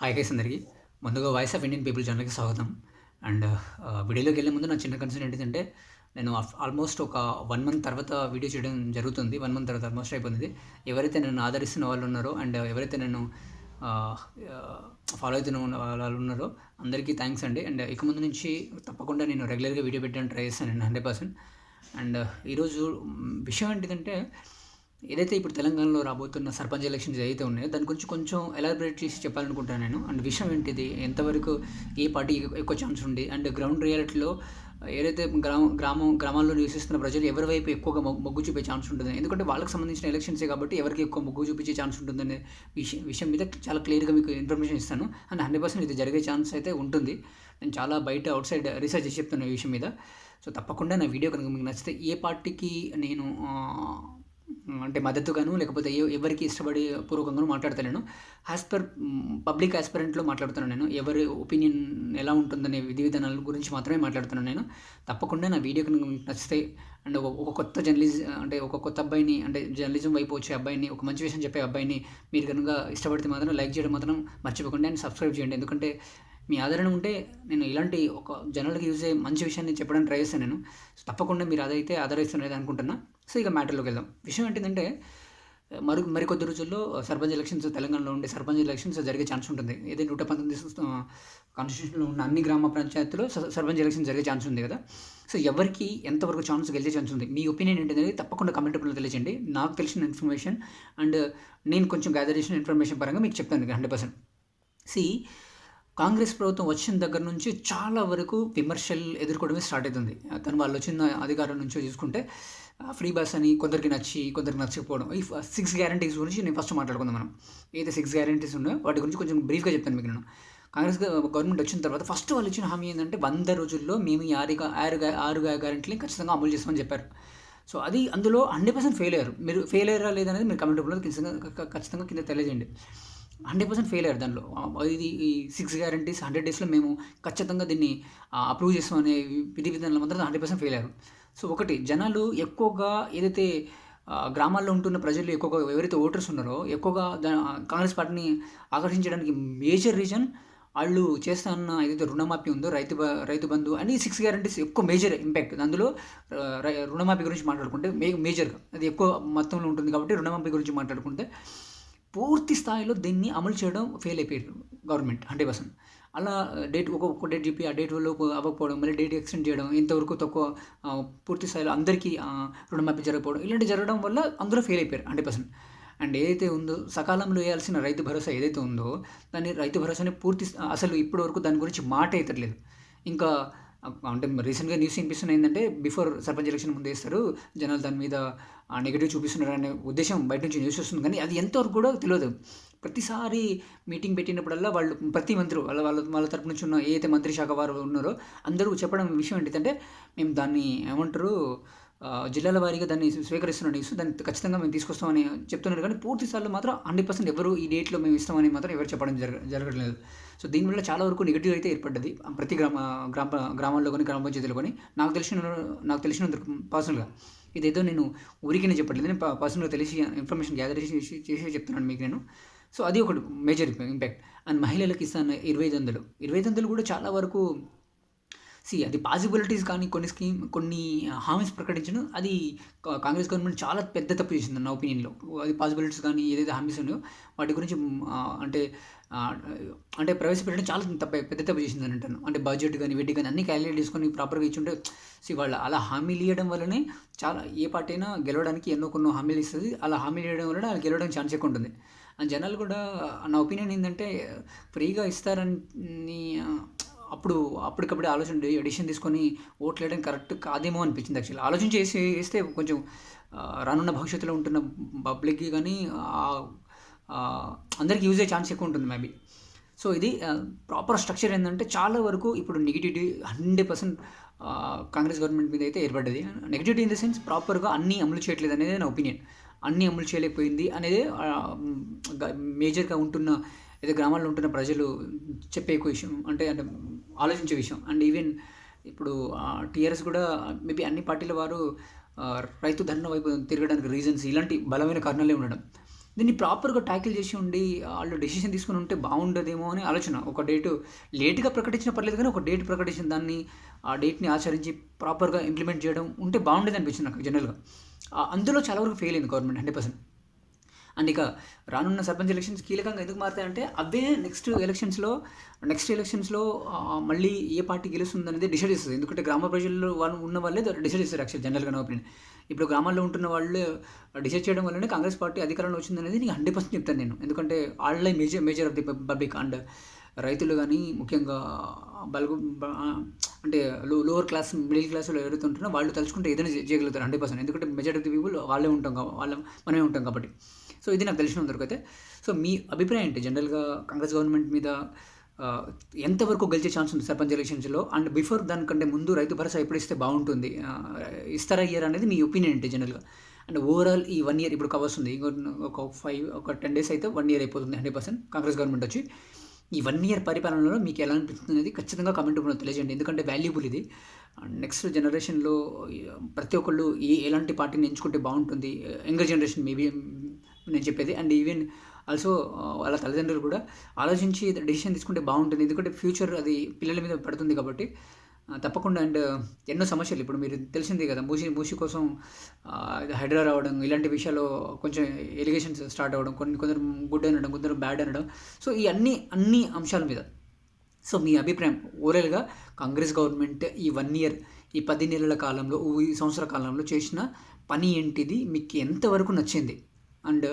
Hi guys అందరికీ. ముందుగా voice of Indian people ఛానల్కి స్వాగతం. అండ్ వీడియోలోకి వెళ్ళే ముందు నా చిన్న కన్సర్న్ ఏంటంటే నేను ఆల్మోస్ట్ ఒక వన్ మంత్ తర్వాత వీడియో చేయడం జరుగుతుంది. వన్ మంత్ తర్వాత ఆల్మోస్ట్ అయిపోయింది. ఎవరైతే నన్ను ఆదరిస్తున్న వాళ్ళు ఉన్నారో అండ్ ఎవరైతే నన్ను ఫాలో అవుతున్న వాళ్ళు ఉన్నారో అందరికీ థ్యాంక్స్ అండి. అండ్ ఇక ముందు నుంచి తప్పకుండా నేను రెగ్యులర్గా వీడియో పెట్టడానికి ట్రై చేస్తాను నేను హండ్రెడ్ పర్సెంట్ అండ్ ఈరోజు విషయం ఏంటిదంటే ఏదైతే ఇప్పుడు తెలంగాణలో రాబోతున్న సర్పంచ్ ఎలక్షన్స్ ఏదైతే ఉన్నాయో దాని గురించి కొంచెం ఎలాబరేట్ చేసి చెప్పాలనుకుంటాను నేను. అండ్ విషయం ఏంటిది? ఎంతవరకు ఏ పార్టీ ఎక్కువ ఛాన్స్ ఉంది? అండ్ గ్రౌండ్ రియాలిటీలో ఏదైతే గ్రామ గ్రామం గ్రామాల్లో నివసిస్తున్న ప్రజలు ఎవరి వైపు ఎక్కువగా మొగ్గు చూపే ఛాన్స్ ఉంటుంది ఎందుకంటే వాళ్ళకి సంబంధించిన ఎలక్షన్సే కాబట్టి ఎవరికి ఎక్కువ మొగ్గు చూపించే ఛాన్స్ ఉంటుందనే విషయం విషయం మీద చాలా క్లియర్గా మీకు ఇన్ఫర్మేషన్ ఇస్తాను. అండ్ హండ్రెడ్ పర్సెంట్ ఇది జరిగే ఛాన్స్ అయితే ఉంటుంది. నేను చాలా బయట అవుట్ సైడ్ రీసెర్చ్ చేసి చెప్తున్నాను ఈ విషయం మీద. సో తప్పకుండా నా వీడియో కనుక మీకు నచ్చితే ఏ పార్టీకి నేను అంటే మద్దతుగాను లేకపోతే ఏ ఎవరికి ఇష్టపడి పూర్వకంగాను మాట్లాడతలేను. యాజ్ పర్ పబ్లిక్ ఆస్పిరెంట్లో మాట్లాడుతున్నాను నేను. ఎవరి ఒపీనియన్ ఎలా ఉంటుందనే విధి విధానాల గురించి మాత్రమే మాట్లాడుతున్నాను నేను. తప్పకుండా నా వీడియో నచ్చితే అండ్ ఒక ఒక కొత్త జర్నలిజం అంటే ఒక కొత్త అబ్బాయిని అంటే జర్నలిజం వైపు వచ్చే అబ్బాయిని ఒక మంచి విషయం చెప్పే అబ్బాయిని మీరు కనుక ఇష్టపడితే మాత్రం లైక్ చేయడం మాత్రం మర్చిపోకండి అండ్ సబ్స్క్రైబ్ చేయండి. ఎందుకంటే మీ ఆదరణ ఉంటే నేను ఇలాంటి ఒక జనరల్కి యూజ్ అయ్యే మంచి విషయాన్ని చెప్పడానికి ట్రై చేస్తాను నేను. తప్పకుండా మీరు అదైతే ఆదరిస్తున్నది అనుకుంటున్నా. సో ఇక మ్యాటర్లోకి వెళ్దాం. విషయం ఏంటంటే మరి మరికొద్ది రోజుల్లో సర్పంచ్ ఎలక్షన్స్ తెలంగాణలో ఉండే సర్పంచ్ ఎలక్షన్స్ జరిగే ఛాన్స్ ఉంటుంది. ఏదైతే నూట పంతొమ్మిది కాన్స్టిట్యూషన్లో ఉన్న అన్ని గ్రామ పంచాయతీలో సర్పంచ్ ఎలక్షన్ జరిగే ఛాన్స్ ఉంది కదా. సో ఎవరికి ఎంతవరకు ఛాన్స్ గెలిచే ఛాన్స్ ఉంది? మీ ఒపీనియన్ ఏంటనేది తప్పకుండా కమెంట్ రూపంలో తెలియజేయండి నాకు తెలిసిన ఇన్ఫర్మేషన్ అండ్ నేను కొంచెం గ్యాదర్ చేసిన ఇన్ఫర్మేషన్ పరంగా మీకు చెప్తాను హండ్రెడ్ పర్సెంట్ సి కాంగ్రెస్ ప్రభుత్వం వచ్చిన దగ్గర నుంచి చాలా వరకు విమర్శలు ఎదుర్కోవడమే స్టార్ట్ అవుతుంది. తను వాళ్ళు వచ్చిన అధికారం నుంచో చూసుకుంటే ఫ్రీ బస్ అని కొందరికి నచ్చి కొందరికి నచ్చకపోవడం. ఈ సిక్స్ గ్యారంటీస్ గురించి నేను ఫస్ట్ మాట్లాడుకుందాం మనం. ఏదైతే సిక్స్ గ్యారంటీస్ ఉన్నాయో వాటి గురించి కొంచెం బ్రీఫ్గా చెప్తాను మీకు నేను. కాంగ్రెస్ గవర్నమెంట్ వచ్చిన తర్వాత ఫస్ట్ వాళ్ళు ఇచ్చిన హామీ ఏంటంటే వంద రోజుల్లో మేము ఈ ఆరు ఆరు ఆరు గ్యారంటీని ఖచ్చితంగా అమలు చేస్తామని చెప్పారు. సో అది అందులో హండ్రెడ్ పర్సెంట్ ఫెయిల్ అయ్యారు. మీరు ఫెయిల్ అయ్యారా లేదనేది మీరు కమెంట్ రూపంలో ఖచ్చితంగా ఖచ్చితంగా కింద తెలియజేయండి. హండ్రెడ్ పర్సెంట్ ఫెయిల్ అయ్యారు దానిలో. ఇది ఈ సిక్స్ గ్యారంటీస్ హండ్రెడ్ డేస్లో మేము ఖచ్చితంగా దీన్ని అప్రూవ్ చేస్తామనే విధి విధానాలు మాత్రం హండ్రెడ్ పర్సెంట్ ఫెయిల్ అయ్యారు. సో ఒకటి జనాలు ఎక్కువగా ఏదైతే గ్రామాల్లో ఉంటున్న ప్రజలు ఎక్కువగా ఎవరైతే ఓటర్స్ ఉన్నారో ఎక్కువగా కాంగ్రెస్ పార్టీని ఆకర్షించడానికి మేజర్ రీజన్ వాళ్ళు చేస్తానన్న ఏదైతే రుణమాఫీ ఉందో రైతు బ రైతు బంధు అని సిక్స్ గ్యారంటీస్ ఎక్కువ మేజర్ ఇంపాక్ట్ అందులో రై- రుణమాఫీ గురించి మాట్లాడుకుంటే మే మేజర్గా అది ఎక్కువ మొత్తంలో ఉంటుంది కాబట్టి రుణమాఫీ గురించి మాట్లాడుకుంటే పూర్తి స్థాయిలో దీన్ని అమలు చేయడం ఫెయిల్ అయిపోయారు గవర్నమెంట్ హండ్రెడ్ పర్సెంట్ అలా డేట్ ఒక్కొక్క డేట్ చెప్పి ఆ డేట్ లోపు అవ్వకపోవడం మళ్ళీ డేట్ ఎక్స్టెండ్ చేయడం ఇంతవరకు తక్కువ పూర్తి స్థాయిలో అందరికీ రుణమాఫీ జరగకపోవడం ఇలాంటి జరగడం వల్ల అందరూ ఫెయిల్ అయిపోయారు హండ్రెడ్ పర్సెంట్. అండ్ ఏదైతే ఉందో సకాలంలో వేయాల్సిన రైతు భరోసా ఏదైతే ఉందో దాన్ని రైతు భరోసాని పూర్తి అసలు ఇప్పటి వరకు దాని గురించి మాట అవుతలేదు ఇంకా అంటే రీసెంట్గా న్యూస్ వినిపిస్తున్న ఏంటంటే బిఫోర్ సర్పంచ్ ఎలక్షన్ ముందు వేస్తారు జనాలు దాని మీద నెగిటివ్ చూపిస్తున్నారు అనే ఉద్దేశం బయట నుంచి న్యూస్ వస్తుంది కానీ అది ఎంతవరకు కూడా తెలియదు. ప్రతిసారి మీటింగ్ పెట్టినప్పుడల్లా వాళ్ళు ప్రతి మంత్రి వాళ్ళ వాళ్ళ వాళ్ళ తరపు నుంచి ఉన్న ఏ మంత్రి శాఖ వారు ఉన్నారో అందరూ చెప్పడం విషయం ఏంటంటే మేము దాన్ని ఏమంటారు జిల్లాల వారీగా దాన్ని స్వీకరిస్తున్న న్యూస్ దాన్ని ఖచ్చితంగా మేము తీసుకొస్తామని చెప్తున్నారు. కానీ పూర్తి స్థాయిలో మాత్రం హండ్రెడ్ పర్సెంట్ ఎవరు ఈ డేట్లో మేము ఇస్తామని మాత్రం ఎవరు చెప్పడం జరగ జరగట్లేదు. సో దీనివల్ల చాలా వరకు నెగిటివ్ అయితే ఏర్పడ్డది. ప్రతి గ్రామ గ్రామ గ్రామాల్లో కానీ గ్రామ పంచాయతీలో కానీ నాకు తెలిసిన నాకు తెలిసినంత పర్సనల్గా ఇదేదో నేను ఊరికనే చెప్పట్లేదు. నేను పర్సనల్గా తెలిసి ఇన్ఫర్మేషన్ గ్యాదర్ చేసి చేసి చెప్తున్నాను మీకు నేను. సో అది ఒకటి మేజర్ ఇంపాక్ట్ అండ్ మహిళలకు ఇస్తాను ఇరవై ఐదు వందలు. ఇరవై ఐదు వందలు కూడా చాలా వరకు సి అది పాసిబిలిటీస్ కానీ కొన్ని స్కీమ్ కొన్ని హామీస్ ప్రకటించడం అది కాంగ్రెస్ గవర్నమెంట్ చాలా పెద్ద తప్పు చేసింది నా ఒపీనియన్లో అది పాసిబిలిటీస్ కానీ ఏదైతే హామీస్ ఉన్నాయో వాటి గురించి అంటే అంటే ప్రవేశపెట్టడం చాలా తప్ప పెద్ద తప్పు చేసిందని అంటాను. అంటే బడ్జెట్ కానీ వెడ్డి కానీ అన్ని క్యాలిక్యులేట్ చేసుకొని ప్రాపర్గా ఇచ్చుంటే సి వాళ్ళు అలా హామీలు ఇవ్వడం వల్లనే చాలా ఏ పార్టీ అయినా గెలవడానికి ఎన్నో కొన్ని హామీలు ఇస్తుంది. అలా హామీలు ఇవ్వడం వల్ల వాళ్ళు గెలవడానికి ఛాన్స్ ఎక్కువ ఉంటుంది. అండ్ జనాలు కూడా నా ఒపీనియన్ ఏంటంటే ఫ్రీగా ఇస్తారని అప్పుడు అప్పటికప్పుడు ఆలోచన ఎడిషన్ తీసుకొని ఓట్లు వేయడం కరెక్ట్ కాదేమో అనిపించింది యాక్చువల్లీ ఆలోచన చేసి వేస్తే కొంచెం రానున్న భవిష్యత్తులో ఉంటున్న పబ్లిక్కి కానీ అందరికీ యూజ్ అయ్యే ఛాన్స్ ఎక్కువ ఉంటుంది మేబీ సో ఇది ప్రాపర్ స్ట్రక్చర్ ఏంటంటే చాలా వరకు ఇప్పుడు negativity hundred percent Congress government మీద అయితే ఏర్పడ్డది. నెగిటివిటీ ఇన్ ద సెన్స్ ప్రాపర్గా అన్నీ అమలు చేయట్లేదు అనేది నా ఒపీనియన్ అన్నీ అమలు చేయలేకపోయింది అనేది మేజర్గా ఉంటున్న ఏదో గ్రామాల్లో ఉంటున్న ప్రజలు చెప్పే ఎక్కువ విషయం అంటే అంటే ఆలోచించే విషయం. అండ్ ఈవెన్ ఇప్పుడు టీఆర్ఎస్ కూడా మేబీ అన్ని పార్టీల వారు రైతు ధరణ వైపు తిరగడానికి రీజన్స్ ఇలాంటి బలమైన కారణాలే ఉండడం. దీన్ని ప్రాపర్గా ట్యాకిల్ చేసి ఉండి వాళ్ళు డెసిషన్ తీసుకుని ఉంటే బాగుండదేమో అని ఆలోచన. ఒక డేటు లేట్గా ప్రకటించిన పర్లేదు కానీ ఒక డేట్ ప్రకటించిన దాన్ని ఆ డేట్ని ఆచరించి ప్రాపర్గా ఇంప్లిమెంట్ చేయడం ఉంటే బాగుండేది అనిపించింది నాకు జనరల్గా అందులో చాలా వరకు ఫెయిల్ అయింది గవర్నమెంట్ హండ్రెడ్ పర్సెంట్ అండ్ ఇక రానున్న సర్పంచ్ ఎలక్షన్స్ కీలకంగా ఎందుకు మారుతాయంటే అవే నెక్స్ట్ ఎలక్షన్స్లో నెక్స్ట్ ఎలక్షన్స్లో మళ్ళీ ఏ పార్టీ గెలుస్తుంది అనేది డిసైడ్ చేస్తుంది. ఎందుకంటే గ్రామ ప్రజల్లో వాళ్ళు ఉన్న వాళ్ళే డిసైడ్ చేస్తారు యాక్చువల్ జనరల్గా నా ఒపీనియన్ ఇప్పుడు గ్రామాల్లో ఉంటున్న వాళ్ళు డిసైడ్ చేయడం వల్లనే కాంగ్రెస్ పార్టీ అధికారంలో వచ్చింది అనేది నేను హండ్రెడ్ పర్సెంట్ చెప్తాను నేను. ఎందుకంటే వాళ్ళే major major of the public and రైతులు కానీ ముఖ్యంగా బల్గు అంటే లో లోవర్ క్లాస్ మిడిల్ క్లాస్లో ఎవరైతే ఉంటున్నారో వాళ్ళు తలుచుకుంటే ఏదైనా చేయగలుగుతారు హండ్రెడ్ పర్సెంట్ ఎందుకంటే మెజారిటీ పీపుల్ వాళ్ళే ఉంటాం వాళ్ళ మనమే ఉంటాం కాబట్టి. సో ఇది నాకు తెలిసిన అయితే. సో మీ అభిప్రాయం ఏంటి? జనరల్గా కాంగ్రెస్ గవర్నమెంట్ మీద ఎంతవరకు గెలిచే ఛాన్స్ ఉంది సర్పంచ్ ఎలక్షన్స్లో? అండ్ బిఫోర్ దానికంటే ముందు రైతు భరోసా ఎప్పుడు ఇస్తే బాగుంటుంది ఇస్తారా ఇయర్ అనేది మీ ఒపీనియన్ ఏంటి జనరల్గా అండ్ ఓవరాల్ ఈ వన్ ఇయర్ ఇప్పుడు కవర్స్ ఉంది. ఒక ఫైవ్ ఒక టెన్ డేస్ అయితే వన్ ఇయర్ అయిపోతుంది హండ్రెడ్ పర్సెంట్ కాంగ్రెస్ గవర్నమెంట్ వచ్చి. ఈ వన్ ఇయర్ పరిపాలనలో మీకు ఎలా అనిపిస్తుంది అనేది ఖచ్చితంగా కమెంట్ రూపంలో తెలియజేయండి. ఎందుకంటే వాల్యుబుల్ ఇది. నెక్స్ట్ జనరేషన్లో ప్రతి ఒక్కళ్ళు ఏ ఎలాంటి పార్టీని ఎంచుకుంటే బాగుంటుంది? యంగర్ జనరేషన్ మేబీ నేను చెప్పేది. అండ్ ఈవెన్ ఆల్సో వాళ్ళ తల్లిదండ్రులు కూడా ఆలోచించి డెసిషన్ తీసుకుంటే బాగుంటుంది. ఎందుకంటే ఫ్యూచర్ అది పిల్లల మీద పడుతుంది కాబట్టి తప్పకుండా. అండ్ ఎన్నో సమస్యలు. ఇప్పుడు మీరు తెలిసిందే కదా మూసి మూసి కోసం హైడ్రా రావడం ఇలాంటి విషయాల్లో కొంచెం ఎలిగేషన్స్ స్టార్ట్ అవ్వడం కొన్ని కొందరు గుడ్ అనడం కొందరు బ్యాడ్ అనడం. సో ఈ అన్ని అన్ని అంశాల మీద. సో మీ అభిప్రాయం ఓవరాల్గా కాంగ్రెస్ గవర్నమెంట్ ఈ వన్ ఇయర్ ఈ పది నెలల కాలంలో ఈ సంవత్సర కాలంలో చేసిన పని ఏంటిది? మీకు ఎంతవరకు నచ్చింది? అండ్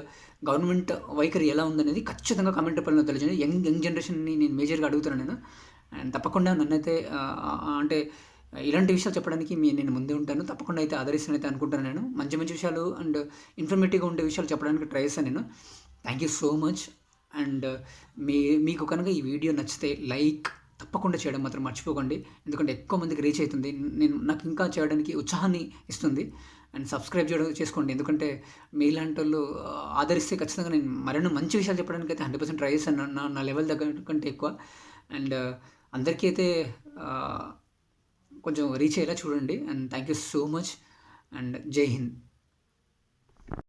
గవర్నమెంట్ వైఖరి ఎలా ఉందనేది ఖచ్చితంగా కామెంట్ రూపంలో తెలియజేయండి. యంగ్ యంగ్ జనరేషన్ని నేను మేజర్గా అడుగుతాను నేను. అండ్ తప్పకుండా నన్నైతే అంటే ఇలాంటి విషయాలు చెప్పడానికి మీ నేను ముందే ఉంటాను. తప్పకుండా అయితే ఆదరిస్తానైతే అనుకుంటాను నేను. మంచి మంచి విషయాలు అండ్ ఇన్ఫర్మేటివ్గా ఉండే విషయాలు చెప్పడానికి ట్రై చేస్తాను నేను. Thank you so much and మీ మీకు కనుక ఈ వీడియో నచ్చితే లైక్ తప్పకుండా చేయడం మాత్రం మర్చిపోకండి. ఎందుకంటే ఎక్కువ మందికి రీచ్ అవుతుంది. నేను నాకు ఇంకా చేయడానికి ఉత్సాహాన్ని ఇస్తుంది. అండ్ సబ్స్క్రైబ్ చేయడం చేసుకోండి. ఎందుకంటే మీలాంటి వాళ్ళు ఆదరిస్తే ఖచ్చితంగా నేను మరెన్నో మంచి విషయాలు చెప్పడానికి అయితే హండ్రెడ్ పర్సెంట్ ట్రై చేస్తాను. నా నా లెవెల్ దగ్గర కంటే ఎక్కువ. అండ్ అందరికీ అయితే కొంచెం రీచ్ అయ్యేలా చూడండి. And thank you so much. And Jai Hind.